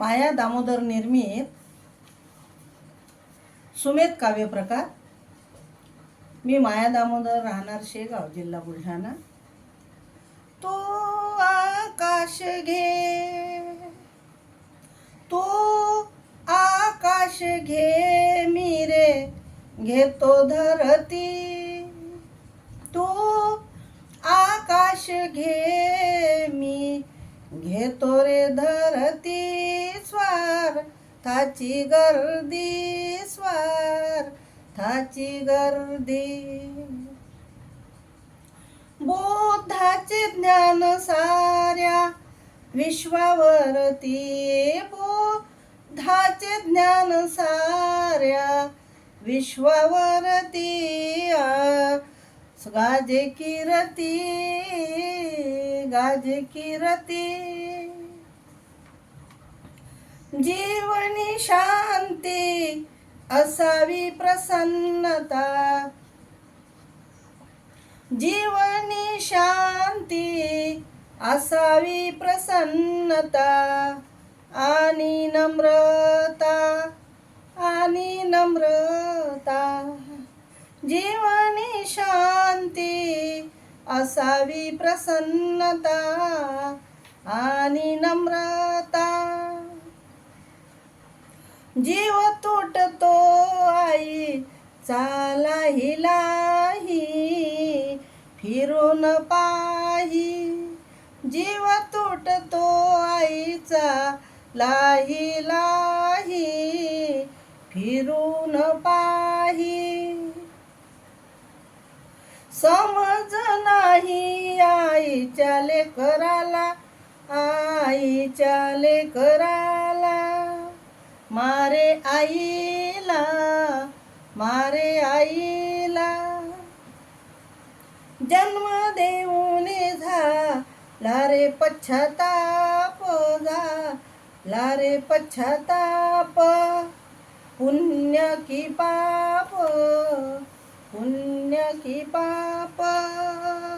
माया दामोदर निर्मित सुमेध काव्यप्रकार मी माया दामोदर राहणार शेगाव जिल्हा बुलढाणा. तो आकाश घे. तो आकाश घे मी रे घेतो धरती. तो आकाश घे. घेतो रे धरती स्वार थाची गर्दी स्वार थाची गर्दी. बोधाचे ज्ञान साऱ्या विश्वावरती बोधाचे ज्ञान साऱ्या विश्वावरती गाजे किरती गाजे किरती. जीवनी शांती असावी प्रसन्नता. जीवनी शांती असावी प्रसन्नता. आणि नम्रता आणि नम्रता. जीवनी शांती असावी प्रसन्नता आणि नम्रता. जीव तुटतो आई चाला हिलाही फिरून पाही. जीव तुटतो आईचा लाही लाही फिरून पाही. समज नाही आईच्या लेकराला आईच्या लेकराला. मारे आईला मारे आईला. जन्म देऊन झाला रे पश्चाताप झाला लारे पश्चाताप. पुण्य की पा 娘的爸爸